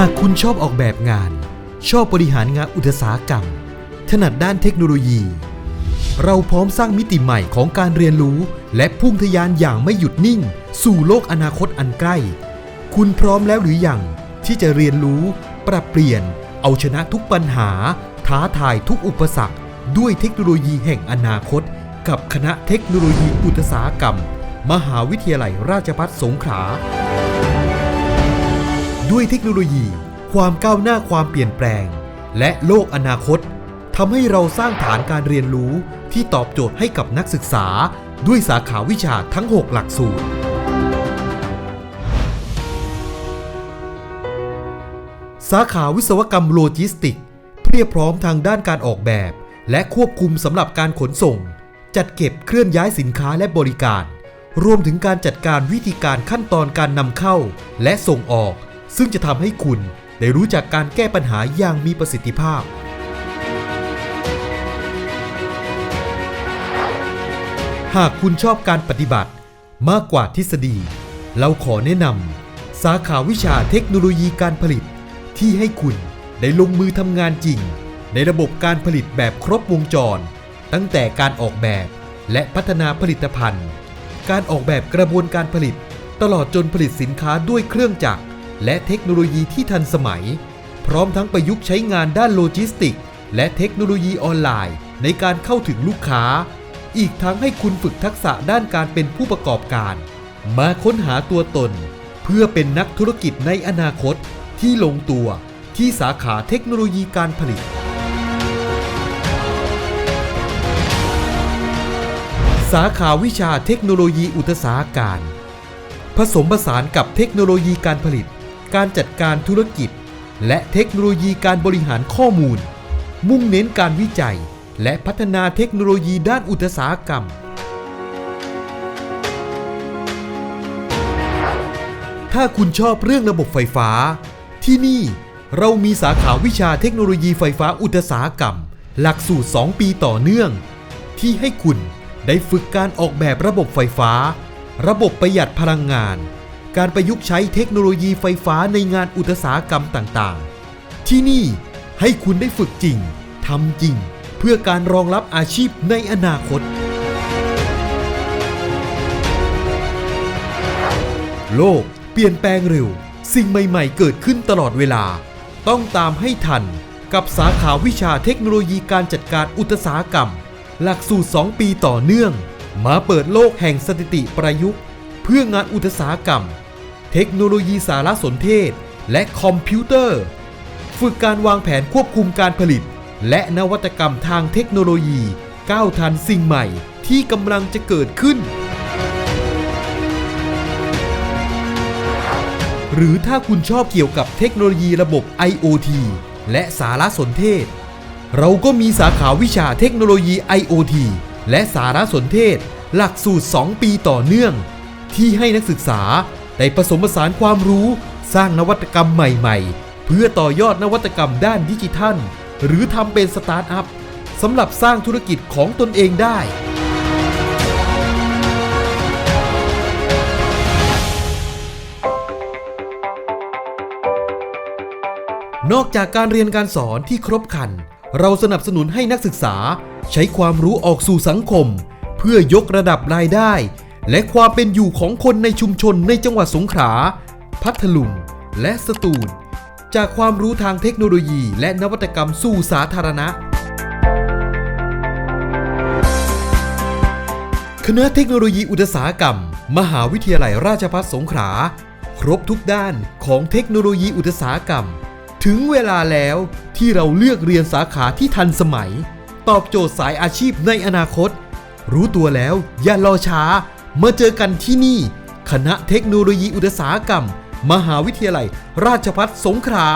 หากคุณชอบออกแบบงาน ชอบบริหารงานอุตสาหกรรม ถนัดด้านเทคโนโลยี เราพร้อมสร้างมิติใหม่ของการเรียนรู้และพุ่งทะยานอย่างไม่หยุดนิ่ง สู่โลกอนาคตอันใกล้ คุณพร้อมแล้วหรือยังที่จะเรียนรู้ ปรับเปลี่ยน เอาชนะทุกปัญหา ท้าทายทุกอุปสรรค ด้วยเทคโนโลยีแห่งอนาคต กับคณะเทคโนโลยีอุตสาหกรรม มหาวิทยาลัยราชภัฏสงขลา ด้วยเทคโนโลยี ความก้าวหน้าความเปลี่ยนแปลง และโลกอนาคตทำให้เราสร้างฐานการเรียนรู้ที่ตอบโจทย์ให้กับนักศึกษา ด้วยสาขาวิชาทั้ง 6 หลักสูตร สาขาวิศวกรรมโลจิสติก เพียบพร้อมทางด้านการออกแบบ และควบคุมสำหรับการขนส่ง จัดเก็บเคลื่อนย้ายสินค้าและบริการ รวมถึงการจัดการวิธีการขั้นตอนการนำเข้า และส่งออก ซึ่งจะทำให้คุณได้รู้จักการแก้ปัญหาอย่างมีประสิทธิภาพ หากคุณชอบการปฏิบัติมากกว่าทฤษฎี เราขอแนะนำสาขาวิชาเทคโนโลยีการผลิต ที่ให้คุณได้ลงมือทำงานจริง ในระบบการผลิตแบบครบวงจร ตั้งแต่การออกแบบและพัฒนาผลิตภัณฑ์ การออกแบบกระบวนการผลิต ตลอดจนผลิตสินค้าด้วยเครื่องจักร และเทคโนโลยีที่ทันสมัย พร้อมทั้งประยุกต์ใช้งานด้านโลจิสติก และเทคโนโลยีออนไลน์ ในการเข้าถึงลูกค้า อีกทั้งให้คุณฝึกทักษะด้านการเป็นผู้ประกอบการ มาค้นหาตัวตน เพื่อเป็นนักธุรกิจในอนาคต ที่ลงตัวที่สาขาเทคโนโลยีการผลิต สาขาวิชาเทคโนโลยีอุตสาหการ ผสมผสานกับเทคโนโลยีการผลิต การจัดการธุรกิจ และเทคโนโลยีการบริหารข้อมูล มุ่งเน้นการวิจัย และพัฒนาเทคโนโลยีด้านอุตสาหกรรม ถ้าคุณชอบเรื่องระบบไฟฟ้า ที่นี่เรามีสาขาวิชาเทคโนโลยีไฟฟ้าอุตสาหกรรม หลักสูตร 2 ปีต่อเนื่อง ที่ให้คุณได้ฝึกการออกแบบระบบไฟฟ้า ระบบประหยัดพลังงาน การประยุกต์ใช้เทคโนโลยีไฟฟ้าในงานอุตสาหกรรมต่างๆ ที่นี่ให้คุณได้ฝึกจริงทำจริง เพื่อการรองรับอาชีพในอนาคต โลกเปลี่ยนแปลงเร็ว สิ่งใหม่ๆ เกิดขึ้นตลอดเวลา ต้องตามให้ทันกับสาขาวิชาเทคโนโลยีการจัดการอุตสาหกรรม หลักสูตร 2 ปีต่อเนื่อง มาเปิดโลกแห่งสถิติประยุกต์ เพื่องานอุตสาหกรรม เทคโนโลยีสารสนเทศ และคอมพิวเตอร์ ฝึกการวางแผนควบคุมการผลิต และนวัตกรรมทางเทคโนโลยี ก้าวทันสิ่งใหม่ที่กำลังจะเกิดขึ้น หรือถ้าคุณชอบเกี่ยวกับเทคโนโลยีระบบ IoT และสารสนเทศ เราก็มีสาขาวิชาเทคโนโลยี IoT และสารสนเทศ หลักสูตร 2 ปีต่อเนื่อง ที่ให้นักศึกษา ได้ผสมผสานความรู้ สร้างนวัตกรรมใหม่ๆ เพื่อต่อยอดนวัตกรรมด้านดิจิทัล หรือทำเป็นสตาร์ทอัพสำหรับสร้างธุรกิจของตนเองได้ นอกจากการเรียนการสอนที่ครบครัน เราสนับสนุนให้นักศึกษาใช้ความรู้ออกสู่สังคม เพื่อยกระดับรายได้ และความเป็นอยู่ของคนในชุมชนในจังหวัดสงขลา พัทลุง และสตูล จากความรู้ทางเทคโนโลยีและนวัตกรรมสู่สาธารณะ คณะเทคโนโลยีอุตสาหกรรม มหาวิทยาลัยราชภัฏสงขลา ครบทุกด้านของเทคโนโลยีอุตสาหกรรม ถึงเวลาแล้วที่เราเลือกเรียนสาขาที่ทันสมัย ตอบโจทย์สายอาชีพในอนาคต รู้ตัวแล้วอย่ารอช้า มาเจอกันที่นี่ คณะเทคโนโลยีอุตสาหกรรม มหาวิทยาลัย ราชภัฏสงขลา